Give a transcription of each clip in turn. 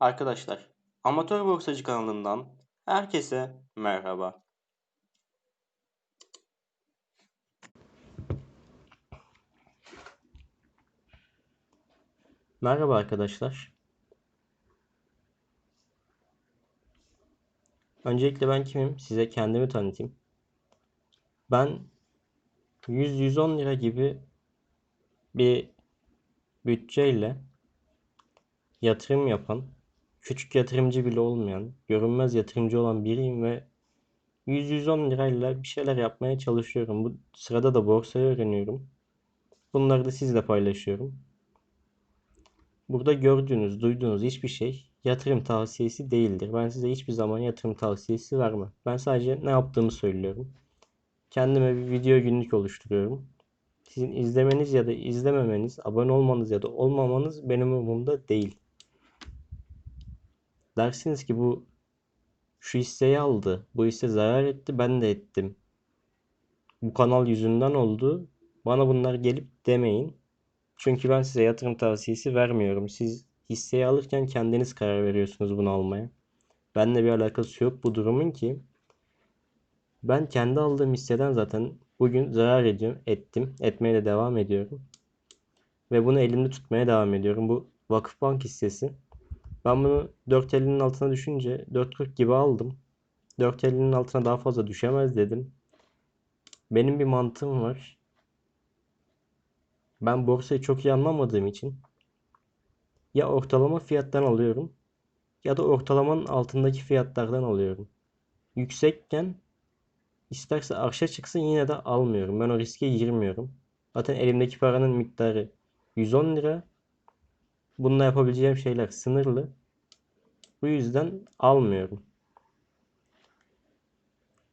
Arkadaşlar, Amatör Borsacı kanalından herkese merhaba. Merhaba arkadaşlar. Öncelikle ben kimim? Size kendimi tanıtayım. Ben 100-110 lira gibi bir bütçeyle yatırım yapan, küçük yatırımcı bile olmayan, görünmez yatırımcı olan biriyim ve 100-110 lirayla bir şeyler yapmaya çalışıyorum. Bu sırada da borsayı öğreniyorum. Bunları da sizle paylaşıyorum. Burada gördüğünüz, duyduğunuz hiçbir şey yatırım tavsiyesi değildir. Ben size hiçbir zaman yatırım tavsiyesi vermem. Ben sadece ne yaptığımı söylüyorum. Kendime bir video günlük oluşturuyorum. Sizin izlemeniz ya da izlememeniz, abone olmanız ya da olmamanız benim umurumda değil. Dersiniz ki bu şu hisseyi aldı, bu hisse zarar etti, ben de ettim. Bu kanal yüzünden oldu. Bana bunlar gelip demeyin. Çünkü ben size yatırım tavsiyesi vermiyorum. Siz hisseyi alırken kendiniz karar veriyorsunuz bunu almaya. Benle bir alakası yok bu durumun ki. Ben kendi aldığım hisseden zaten bugün zarar ediyorum, ettim. Etmeye de devam ediyorum. Ve bunu elimde tutmaya devam ediyorum. Bu Vakıfbank hissesi. Ben bunu 4.50'nin altına düşünce 4.40 gibi aldım. 4.50'nin altına daha fazla düşemez dedim. Benim bir mantığım var. Ben borsayı çok iyi anlamadığım için ya ortalama fiyattan alıyorum ya da ortalamanın altındaki fiyatlardan alıyorum. Yüksekken isterse arşa çıksın yine de almıyorum. Ben o riske girmiyorum. Zaten elimdeki paranın miktarı 110 lira. Bununla yapabileceğim şeyler sınırlı. Bu yüzden almıyorum.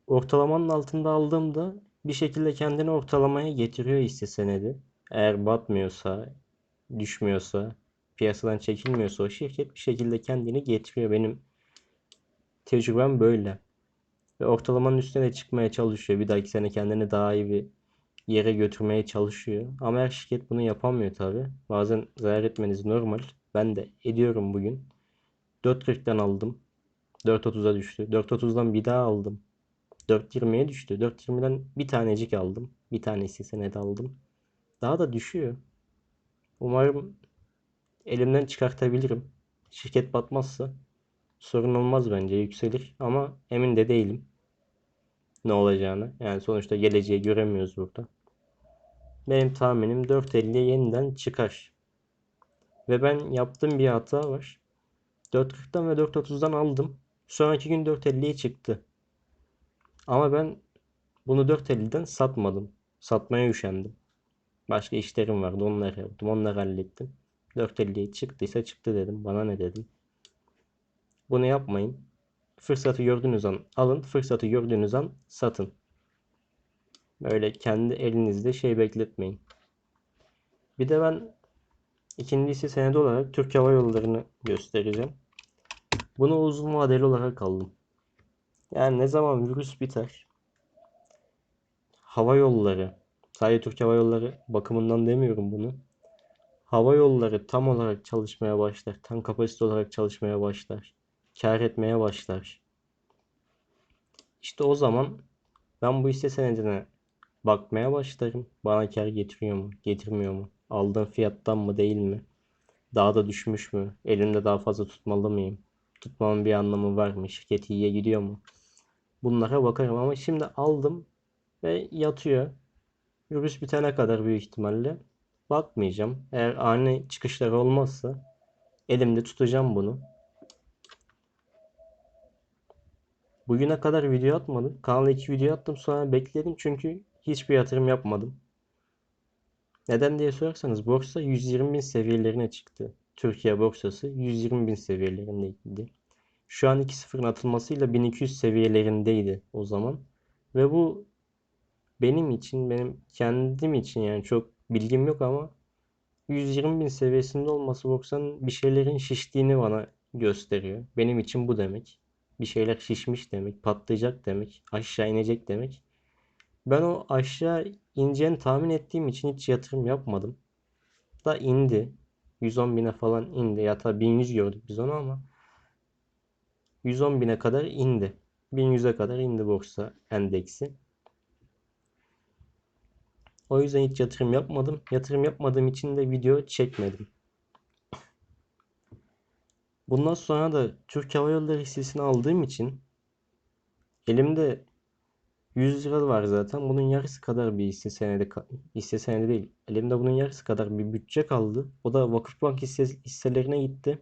Ortalamanın altında aldığımda bir şekilde kendini ortalamaya getiriyor hisse senedi. Eğer batmıyorsa, düşmüyorsa, piyasadan çekilmiyorsa o şirket bir şekilde kendini getiriyor. Benim tecrübem böyle. Ve ortalamanın üstüne çıkmaya çalışıyor. Bir dahaki sene kendini daha iyi bir yere götürmeye çalışıyor. Ama her şirket bunu yapamıyor tabi. Bazen zarar etmeniz normal. Ben de ediyorum bugün. 4.40'dan aldım. 4.30'a düştü. 4.30'dan bir daha aldım. 4.20'ye düştü. 4.20'den bir tanecik aldım. Bir tanesi senede aldım. Daha da düşüyor. Umarım elimden çıkartabilirim. Şirket batmazsa sorun olmaz bence yükselir ama emin de değilim ne olacağını. Yani sonuçta geleceği göremiyoruz burada. Benim tahminim 4.50'ye yeniden çıkar. Ve ben yaptığım bir hata var. 4.40'dan ve 4.30'dan aldım. Sonraki gün 4.50'ye çıktı. Ama ben bunu 4.50'den satmadım. Satmaya üşendim. Başka işlerim vardı. Onları yaptım. Onları hallettim. 4.50'ye çıktıysa çıktı dedim. Bana ne dedim. Bunu yapmayın. Fırsatı gördüğünüz an alın. Fırsatı gördüğünüz an satın. Böyle kendi elinizde şey bekletmeyin. Bir de ben ikincisi senedi olarak Türk Hava Yolları'nı göstereceğim. Bunu uzun vadeli olarak aldım. Yani ne zaman virüs biter, hava yolları, sadece Türk Hava Yolları bakımından demiyorum bunu. Hava yolları tam olarak çalışmaya başlar, tam kapasite olarak çalışmaya başlar, kar etmeye başlar. İşte o zaman ben bu hisse senedine bakmaya başlarım. Bana kar getiriyor mu, getirmiyor mu? Aldığım fiyattan mı değil mi? Daha da düşmüş mü? Elimde daha fazla tutmalı mıyım? Tutmamın bir anlamı var mı? Şirket iyiye gidiyor mu? Bunlara bakarım ama şimdi aldım ve yatıyor. Virüs bitene kadar büyük ihtimalle bakmayacağım. Eğer ani çıkışları olmazsa elimde tutacağım bunu. Bugüne kadar video atmadım. Kanala iki video attım sonra bekledim çünkü hiçbir yatırım yapmadım. Neden diye sorarsanız borsa 120 bin seviyelerine çıktı. Türkiye borsası 120 bin seviyelerindeydi. Şu an 2.0'ın atılmasıyla 1200 seviyelerindeydi o zaman. Ve bu benim için, benim kendim için yani çok bilgim yok ama 120 bin seviyesinde olması borsanın bir şeylerin şiştiğini bana gösteriyor. Benim için bu demek. Bir şeyler şişmiş demek, patlayacak demek, aşağı inecek demek. Ben o aşağı ineceğini tahmin ettiğim için hiç yatırım yapmadım. Da indi. 110 bine falan indi. Ya tabi 1100 gördük biz onu ama 110 bine kadar indi. 1100'e kadar indi borsa endeksi. O yüzden hiç yatırım yapmadım. Yatırım yapmadığım için de video çekmedim. Bundan sonra da Türk Hava Yolları hissesini aldığım için elimde 100 lira var zaten. Bunun yarısı kadar bir hisse senedi hisse senedi değil. Elimde bunun yarısı kadar bir bütçe kaldı. O da Vakıfbank hisse, hisselerine gitti.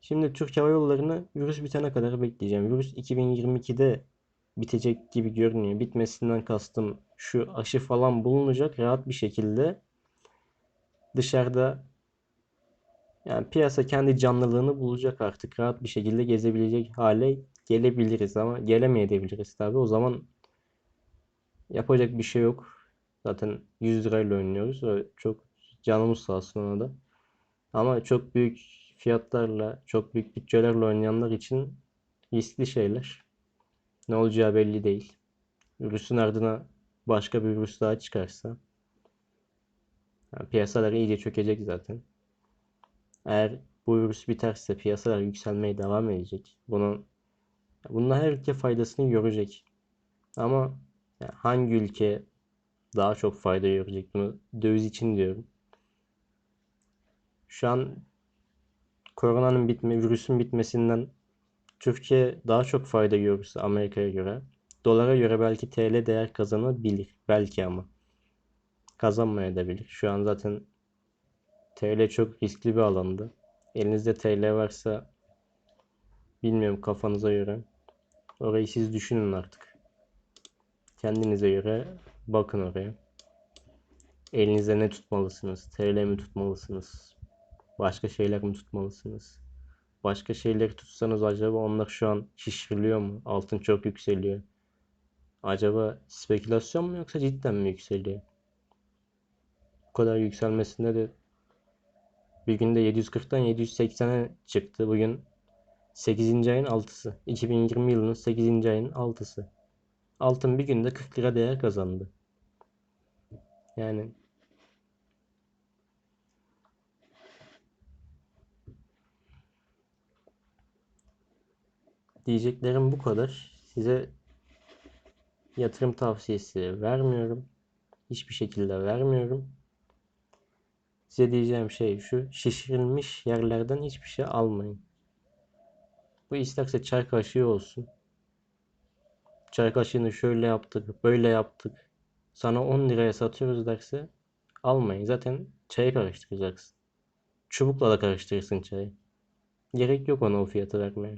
Şimdi Türk Hava Yolları'nı virüs bitene kadar bekleyeceğim. Virüs 2022'de bitecek gibi görünüyor. Bitmesinden kastım şu aşı falan bulunacak rahat bir şekilde dışarıda yani piyasa kendi canlılığını bulacak artık. Rahat bir şekilde gezebilecek hale gelebiliriz ama gelemeyebiliriz tabi. O zaman yapacak bir şey yok. Zaten 100 lirayla oynuyoruz. Çok canımız sağ olsun ona da. Ama çok büyük fiyatlarla, çok büyük bütçelerle oynayanlar için riskli şeyler. Ne olacağı belli değil. Virüsün ardına başka bir virüs daha çıkarsa yani piyasalar iyice çökecek zaten. Eğer bu virüs biterse piyasalar yükselmeye devam edecek. Bunun bununla her ülke faydasını görecek. Ama hangi ülke daha çok fayda görecek bunu döviz için diyorum. Şu an koronanın bitme, virüsün bitmesinden Türkiye daha çok fayda görürse Amerika'ya göre, dolara göre belki TL değer kazanabilir. Belki ama. Kazanmayabilir. Şu an zaten TL çok riskli bir alanda. Elinizde TL varsa bilmiyorum kafanıza göre. Orayı siz düşünün artık. Kendinize göre bakın oraya. Elinizde ne tutmalısınız? TL mi tutmalısınız? Başka şeyler mi tutmalısınız? Başka şeyleri tutsanız acaba onlar şu an şişiriliyor mu? Altın çok yükseliyor. Acaba spekülasyon mu yoksa cidden mi yükseliyor? Bu kadar yükselmesinde de bir günde 740'tan 780'e çıktı. Bugün 8. ayın 6'sı. 2020 yılının 8. ayın 6'sı. Altın bir günde 40 lira değer kazandı. Yani Diyeceklerim bu kadar. Size yatırım tavsiyesi vermiyorum. Hiçbir şekilde vermiyorum. Size diyeceğim şey şu. Şişirilmiş yerlerden hiçbir şey almayın. Bu isterse çay kaşığı olsun. Çay kaşığını şöyle yaptık, böyle yaptık. Sana 10 liraya satıyoruz derse almayın. Zaten çayı karıştıracaksın. Çubukla da karıştırırsın çayı. Gerek yok ona o fiyatı vermeye.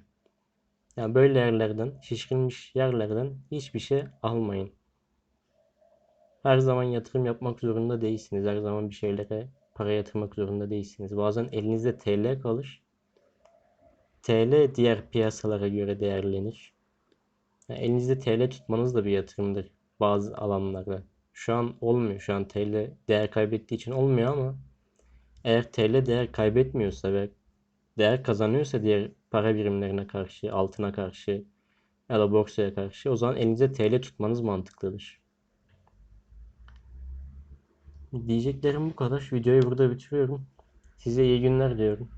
Yani böyle yerlerden, şişirilmiş yerlerden hiçbir şey almayın. Her zaman yatırım yapmak zorunda değilsiniz. Her zaman bir şeylere para yatırmak zorunda değilsiniz. Bazen elinizde TL kalır. TL diğer piyasalara göre değerlenir. Yani elinizde TL tutmanız da bir yatırımdır bazı alanlarda. Şu an olmuyor. Şu an TL değer kaybettiği için olmuyor ama eğer TL değer kaybetmiyorsa ve değer kazanıyorsa diğer para birimlerine karşı, altına karşı ya da borsaya karşı o zaman elinizde TL tutmanız mantıklıdır. Diyeceklerim bu kadar. Videoyu burada bitiriyorum. Size iyi günler diyorum.